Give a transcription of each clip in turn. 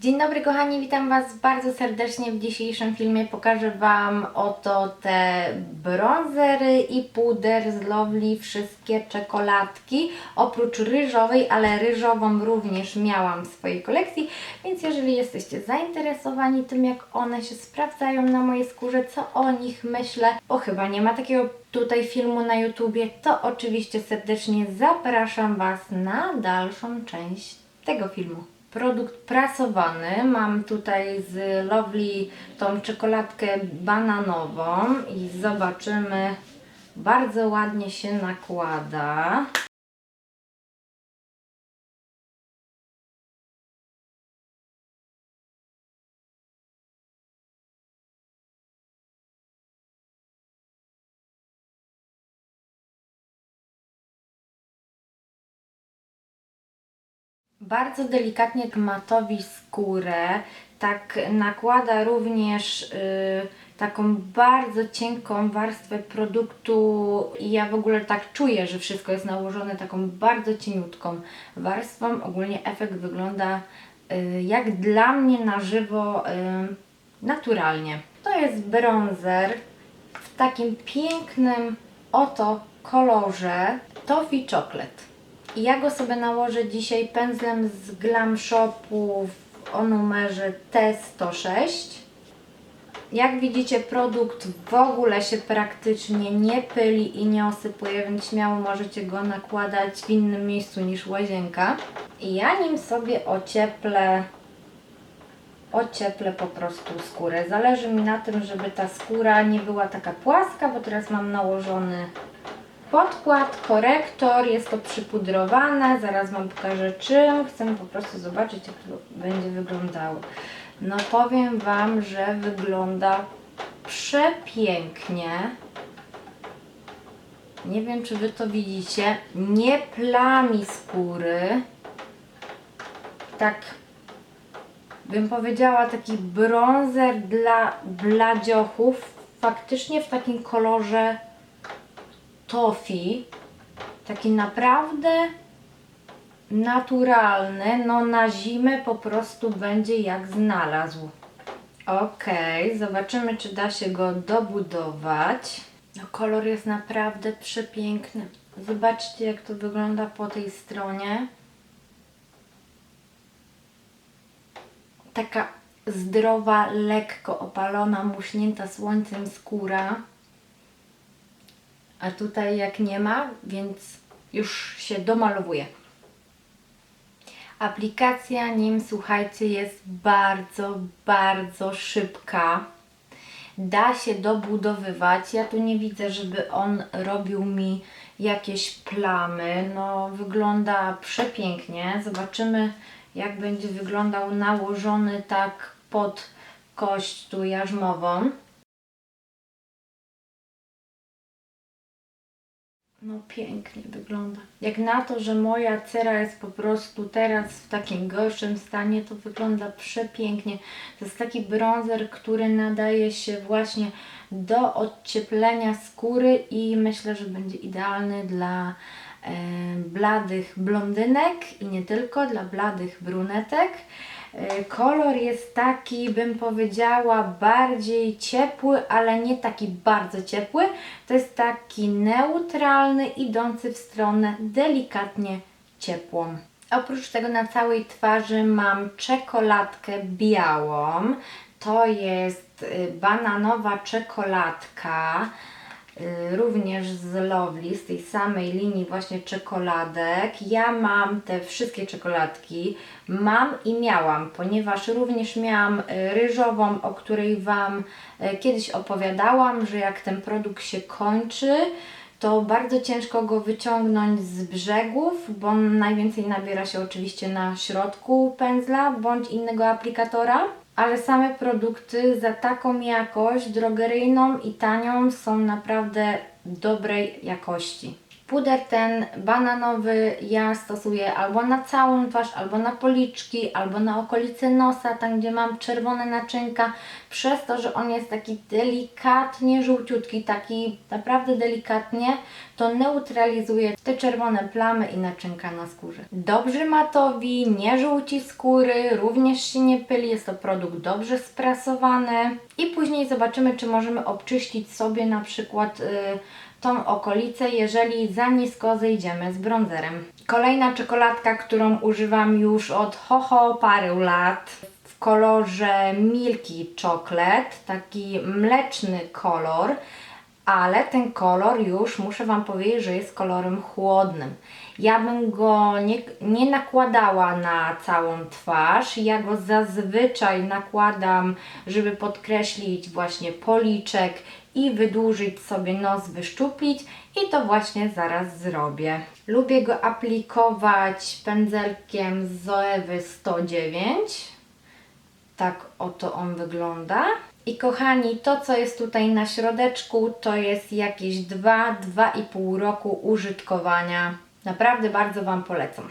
Dzień dobry kochani, witam Was bardzo serdecznie. W dzisiejszym filmie pokażę Wam oto te bronzery i puder z Lovely, wszystkie czekoladki, oprócz ryżowej, ale ryżową również miałam w swojej kolekcji, więc jeżeli jesteście zainteresowani tym jak one się sprawdzają na mojej skórze, co o nich myślę, bo chyba nie ma takiego tutaj filmu na YouTubie, to oczywiście serdecznie zapraszam Was na dalszą część tego filmu. Produkt prasowany. Mam tutaj z Lovely tą czekoladkę bananową i zobaczymy. Bardzo ładnie się nakłada. Bardzo delikatnie matowi skórę, tak nakłada również y, taką bardzo cienką warstwę produktu i ja w ogóle tak czuję, że wszystko jest nałożone taką bardzo cieniutką warstwą. Ogólnie efekt wygląda y, jak dla mnie na żywo y, naturalnie. To jest bronzer w takim pięknym oto kolorze Toffee Chocolate. Ja go sobie nałożę dzisiaj pędzlem z Glam Shopu o numerze T106. Jak widzicie produkt w ogóle się praktycznie nie pyli i nie osypuje, więc śmiało możecie go nakładać w innym miejscu niż łazienka. I ja nim sobie ocieplę ocieplę po prostu skórę. Zależy mi na tym, żeby ta skóra nie była taka płaska, bo teraz mam nałożony podkład, korektor, jest to przypudrowane, zaraz Wam pokażę czym, chcę po prostu zobaczyć jak to będzie wyglądało. No powiem Wam, że wygląda przepięknie. Nie wiem czy Wy to widzicie, nie plami skóry, tak bym powiedziała taki bronzer dla bladziochów, faktycznie w takim kolorze tofi, taki naprawdę naturalny, no na zimę po prostu będzie jak znalazł. Ok, zobaczymy czy da się go dobudować. No kolor jest naprawdę przepiękny. Zobaczcie jak to wygląda po tej stronie. Taka zdrowa, lekko opalona, muśnięta słońcem skóra. A tutaj jak nie ma, więc już się domalowuje. Aplikacja nim, słuchajcie, jest bardzo, bardzo szybka. Da się dobudowywać. Ja tu nie widzę, żeby on robił mi jakieś plamy. No, wygląda przepięknie. Zobaczymy, jak będzie wyglądał nałożony tak pod kość tu jarzmową. No pięknie wygląda. Jak na to, że moja cera jest po prostu teraz w takim gorszym stanie, to wygląda przepięknie. To jest taki bronzer, który nadaje się właśnie do odcieplenia skóry i myślę, że będzie idealny dla e, bladych blondynek i nie tylko, dla bladych brunetek. E, Kolor jest taki, bym powiedziała, bardziej ciepły, ale nie taki bardzo ciepły. To jest taki neutralny, idący w stronę delikatnie ciepłą. Oprócz tego na całej twarzy mam czekoladkę białą. To jest y, bananowa czekoladka również z Lovely, z tej samej linii właśnie czekoladek. Ja mam te wszystkie czekoladki, mam i miałam, ponieważ również miałam y, ryżową, o której Wam y, kiedyś opowiadałam, że jak ten produkt się kończy, to bardzo ciężko go wyciągnąć z brzegów, bo najwięcej nabiera się oczywiście na środku pędzla bądź innego aplikatora. Ale same produkty za taką jakość drogeryjną i tanią są naprawdę dobrej jakości. Puder ten bananowy ja stosuję albo na całą twarz, albo na policzki, albo na okolice nosa, tam gdzie mam czerwone naczynka, przez to, że on jest taki delikatnie żółciutki, taki naprawdę delikatnie, to neutralizuje te czerwone plamy i naczynka na skórze. Dobrzy matowi, nie żółci skóry, również się nie pyli, jest to produkt dobrze sprasowany i później zobaczymy, czy możemy obczyścić sobie na przykład y, tą okolicę, jeżeli za nisko zejdziemy z bronzerem. Kolejna czekoladka, którą używam już od ho ho paru lat w kolorze Milky Chocolate, taki mleczny kolor, ale ten kolor już muszę Wam powiedzieć, że jest kolorem chłodnym. Ja bym go nie, nie nakładała na całą twarz, ja go zazwyczaj nakładam, żeby podkreślić właśnie policzek i wydłużyć sobie nos, wyszczuplić i to właśnie zaraz zrobię. Lubię go aplikować pędzelkiem z Zoewy 109. Tak oto on wygląda. I kochani, to co jest tutaj na środeczku, to jest jakieś 2-2,5 roku użytkowania. Naprawdę bardzo Wam polecam.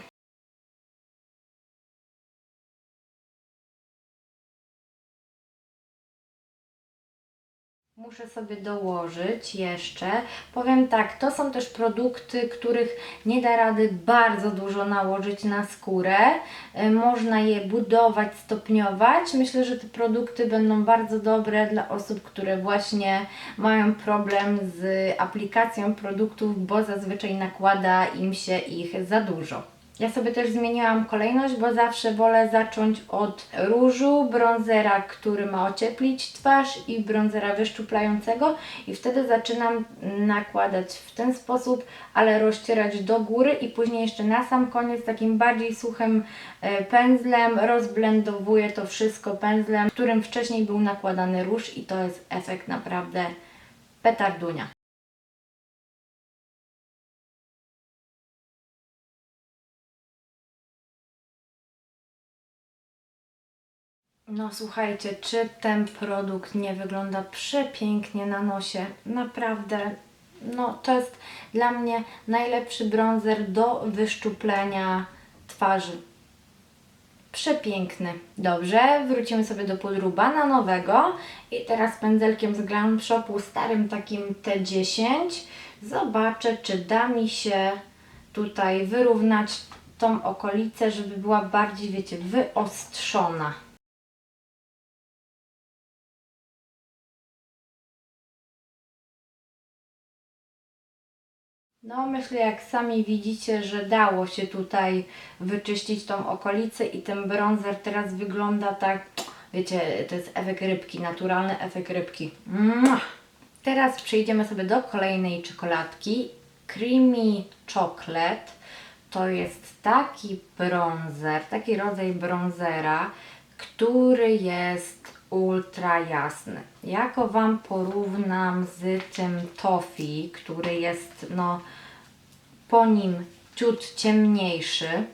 Muszę sobie dołożyć jeszcze. Powiem tak, to są też produkty, których nie da rady bardzo dużo nałożyć na skórę. Y, Można je budować, stopniować. Myślę, że te produkty będą bardzo dobre dla osób, które właśnie mają problem z aplikacją produktów, bo zazwyczaj nakłada im się ich za dużo. Ja sobie też zmieniłam kolejność, bo zawsze wolę zacząć od różu, bronzera, który ma ocieplić twarz i bronzera wyszczuplającego i wtedy zaczynam nakładać w ten sposób, ale rozcierać do góry i później jeszcze na sam koniec takim bardziej suchym e, pędzlem rozblendowuję to wszystko pędzlem, którym wcześniej był nakładany róż i to jest efekt naprawdę petardunia. No słuchajcie, czy ten produkt nie wygląda przepięknie na nosie? Naprawdę, no to jest dla mnie najlepszy bronzer do wyszczuplenia twarzy. Przepiękny. Dobrze, wrócimy sobie do pudru bananowego i teraz pędzelkiem z Glam Shopu starym takim T10 zobaczę, czy da mi się tutaj wyrównać tą okolicę, żeby była bardziej, wiecie, wyostrzona. No, myślę, jak sami widzicie, że dało się tutaj wyczyścić tą okolicę i ten bronzer teraz wygląda tak, wiecie, to jest efekt rybki, naturalny efekt rybki. Mua! Teraz przejdziemy sobie do kolejnej czekoladki. Creamy Chocolate. To jest taki bronzer, taki rodzaj bronzera, który jest ultra jasny. Ja go Wam porównam z tym Toffee, który jest no po nim ciut ciemniejszy.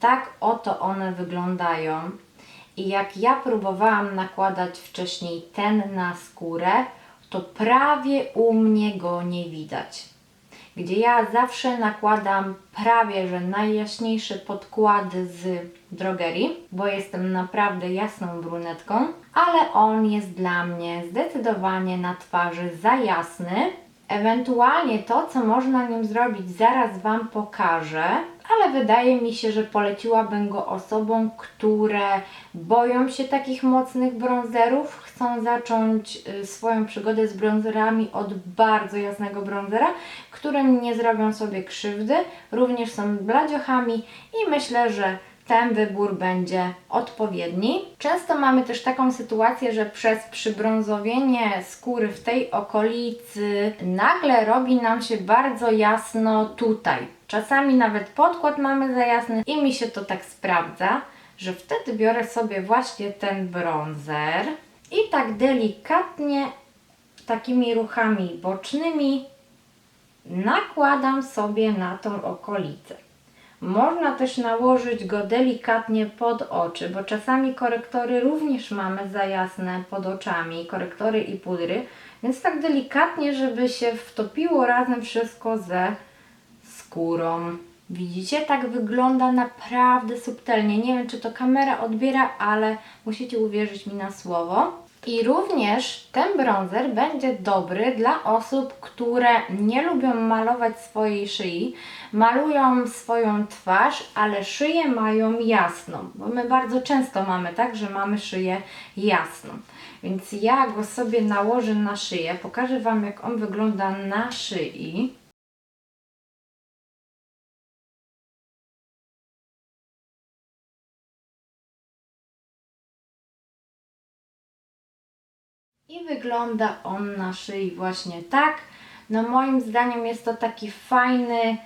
Tak oto one wyglądają. I jak ja próbowałam nakładać wcześniej ten na skórę, to prawie u mnie go nie widać. Gdzie ja zawsze nakładam prawie że najjaśniejsze podkłady z drogerii, bo jestem naprawdę jasną brunetką, ale on jest dla mnie zdecydowanie na twarzy za jasny. Ewentualnie to, co można nim zrobić, zaraz Wam pokażę, ale wydaje mi się, że poleciłabym go osobom, które boją się takich mocnych bronzerów, chcą zacząć y, swoją przygodę z bronzerami od bardzo jasnego bronzera, którym nie zrobią sobie krzywdy, również są bladziochami i myślę, że ten wybór będzie odpowiedni. Często mamy też taką sytuację, że przez przybrązowienie skóry w tej okolicy nagle robi nam się bardzo jasno tutaj. Czasami nawet podkład mamy za jasny i mi się to tak sprawdza, że wtedy biorę sobie właśnie ten bronzer i tak delikatnie takimi ruchami bocznymi nakładam sobie na tą okolicę. Można też nałożyć go delikatnie pod oczy, bo czasami korektory również mamy za jasne pod oczami, korektory i pudry, więc tak delikatnie, żeby się wtopiło razem wszystko ze skórą. Widzicie, tak wygląda naprawdę subtelnie. Nie wiem, czy to kamera odbiera, ale musicie uwierzyć mi na słowo. I również ten bronzer będzie dobry dla osób, które nie lubią malować swojej szyi, malują swoją twarz, ale szyję mają jasną, bo my bardzo często mamy tak, że mamy szyję jasną. Więc ja go sobie nałożę na szyję, pokażę Wam jak on wygląda na szyi. I wygląda on na szyi właśnie tak. No moim zdaniem jest to taki fajny,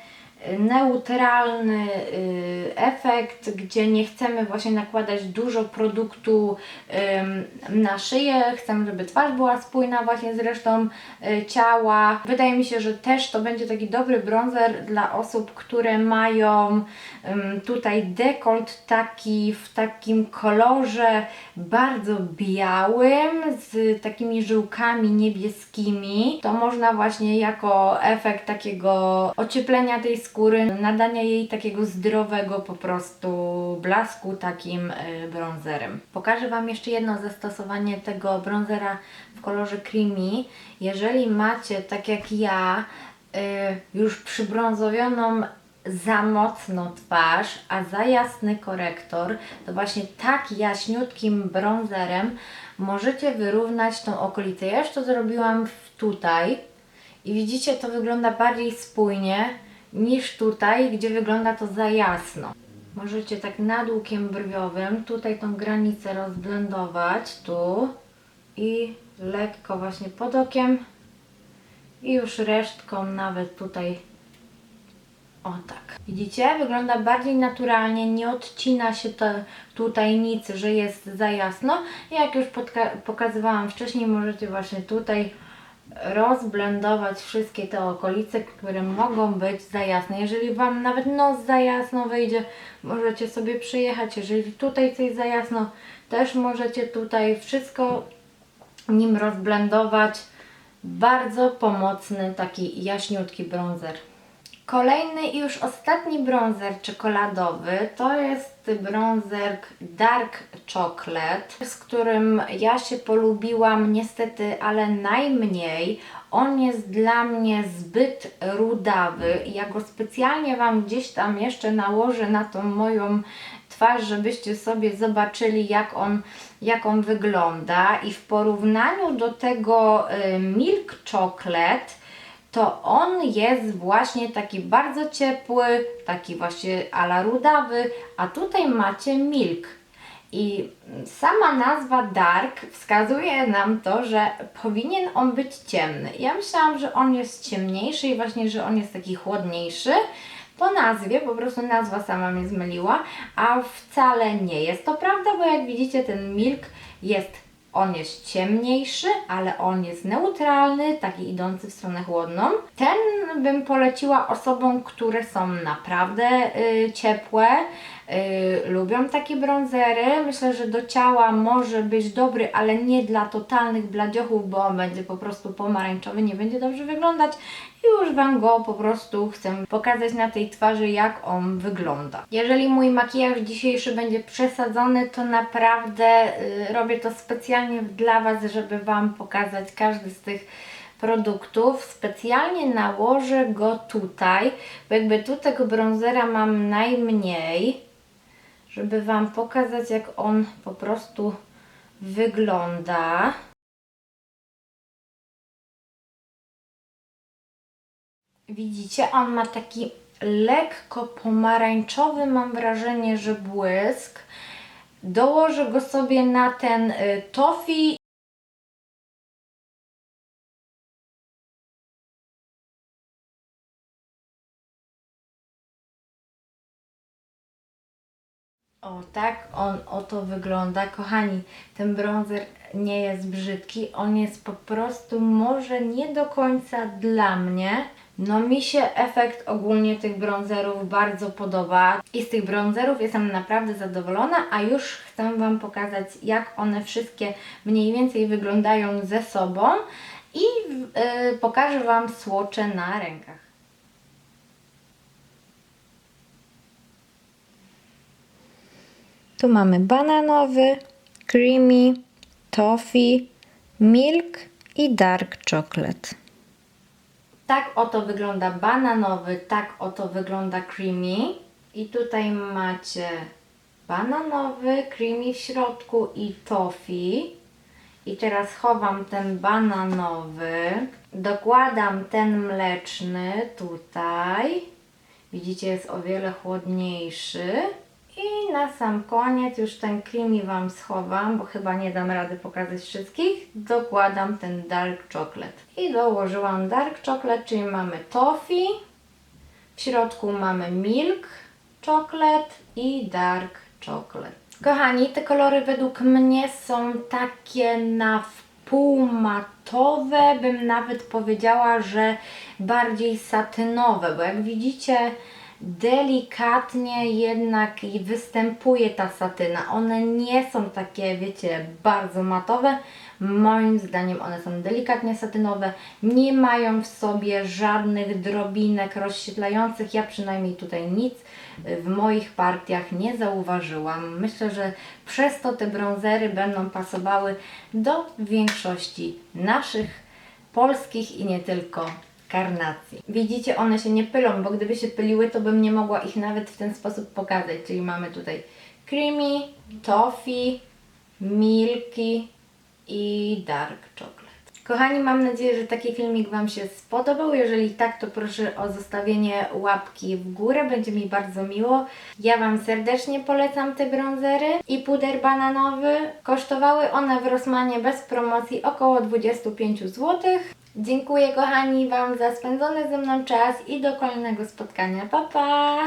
neutralny y, efekt, gdzie nie chcemy właśnie nakładać dużo produktu na szyję. Chcemy, żeby twarz była spójna właśnie z resztą y, ciała. Wydaje mi się, że też to będzie taki dobry bronzer dla osób, które mają tutaj dekolt taki w takim kolorze bardzo białym z takimi żyłkami niebieskimi. To można właśnie jako efekt takiego ocieplenia tej skóry, nadania jej takiego zdrowego po prostu blasku takim y, bronzerem. Pokażę Wam jeszcze jedno zastosowanie tego bronzera w kolorze creamy. Jeżeli macie, tak jak ja, y, już przybrązowioną za mocno twarz, a za jasny korektor, to właśnie tak jaśniutkim bronzerem możecie wyrównać tą okolicę. Ja już to zrobiłam tutaj i widzicie, to wygląda bardziej spójnie niż tutaj, gdzie wygląda to za jasno. Możecie tak nad łukiem brwiowym tutaj tą granicę rozblendować, tu i lekko właśnie pod okiem i już resztką nawet tutaj o tak. Widzicie? Wygląda bardziej naturalnie, nie odcina się to tutaj nic, że jest za jasno. Jak już pokazywałam wcześniej, możecie właśnie tutaj rozblendować wszystkie te okolice, które mogą być za jasne. Jeżeli Wam nawet nos za jasno wyjdzie, możecie sobie przyjechać. Jeżeli tutaj coś za jasno, też możecie tutaj wszystko nim rozblendować. Bardzo pomocny taki jaśniutki bronzer. Kolejny i już ostatni bronzer czekoladowy to jest bronzer Dark Chocolate, z którym ja się polubiłam niestety, ale najmniej. On jest dla mnie zbyt rudawy. Ja go specjalnie Wam gdzieś tam jeszcze nałożę na tą moją twarz, żebyście sobie zobaczyli jak on, jak on wygląda. I w porównaniu do tego y, Milk Chocolate to on jest właśnie taki bardzo ciepły, taki właśnie ala rudawy, a tutaj macie milk. I sama nazwa dark wskazuje nam to, że powinien on być ciemny. Ja myślałam, że on jest ciemniejszy i właśnie, że on jest taki chłodniejszy. Po nazwie, po prostu nazwa sama mnie zmyliła, a wcale nie jest to prawda, bo jak widzicie ten milk jest on jest ciemniejszy, ale on jest neutralny, taki idący w stronę chłodną. Ten bym poleciła osobom, które są naprawdę y, ciepłe, y, lubią takie bronzery. Myślę, że do ciała może być dobry, ale nie dla totalnych bladziochów, bo on będzie po prostu pomarańczowy, nie będzie dobrze wyglądać. I już Wam go po prostu chcę pokazać na tej twarzy, jak on wygląda. Jeżeli mój makijaż dzisiejszy będzie przesadzony, to naprawdę y, robię to specjalnie dla Was, żeby Wam pokazać każdy z tych produktów. Specjalnie nałożę go tutaj, bo jakby tu tego bronzera mam najmniej, żeby Wam pokazać, jak on po prostu wygląda. Widzicie, on ma taki lekko pomarańczowy, mam wrażenie, że błysk. Dołożę go sobie na ten y, tofi. O tak, on oto wygląda. Kochani, ten bronzer nie jest brzydki, on jest po prostu może nie do końca dla mnie. No mi się efekt ogólnie tych bronzerów bardzo podoba i z tych bronzerów jestem naprawdę zadowolona, a już chcę Wam pokazać jak one wszystkie mniej więcej wyglądają ze sobą i yy, pokażę Wam słocze na rękach. Tu mamy bananowy, creamy, toffee, milk i dark chocolate. Tak oto wygląda bananowy, tak oto wygląda creamy. I tutaj macie bananowy, creamy w środku i toffee. I teraz chowam ten bananowy, dokładam ten mleczny tutaj. Widzicie, jest o wiele chłodniejszy. I na sam koniec już ten creamy Wam schowam, bo chyba nie dam rady pokazać wszystkich. Dokładam ten dark chocolate. I dołożyłam dark chocolate, czyli mamy toffee. W środku mamy milk chocolate i dark chocolate. Kochani, te kolory według mnie są takie na wpół matowe, bym nawet powiedziała, że bardziej satynowe, bo jak widzicie delikatnie jednak występuje ta satyna. One nie są takie, wiecie, bardzo matowe. Moim zdaniem one są delikatnie satynowe, nie mają w sobie żadnych drobinek rozświetlających. Ja przynajmniej tutaj nic w moich partiach nie zauważyłam. Myślę, że przez to te bronzery będą pasowały do większości naszych polskich i nie tylko karnacji. Widzicie, one się nie pylą, bo gdyby się pyliły, to bym nie mogła ich nawet w ten sposób pokazać. Czyli mamy tutaj creamy, toffee, milky i dark chocolate. Kochani, mam nadzieję, że taki filmik Wam się spodobał. Jeżeli tak, to proszę o zostawienie łapki w górę, będzie mi bardzo miło. Ja Wam serdecznie polecam te bronzery i puder bananowy. Kosztowały one w Rossmanie bez promocji około 25 zł. Dziękuję kochani Wam za spędzony ze mną czas i do kolejnego spotkania. Pa pa!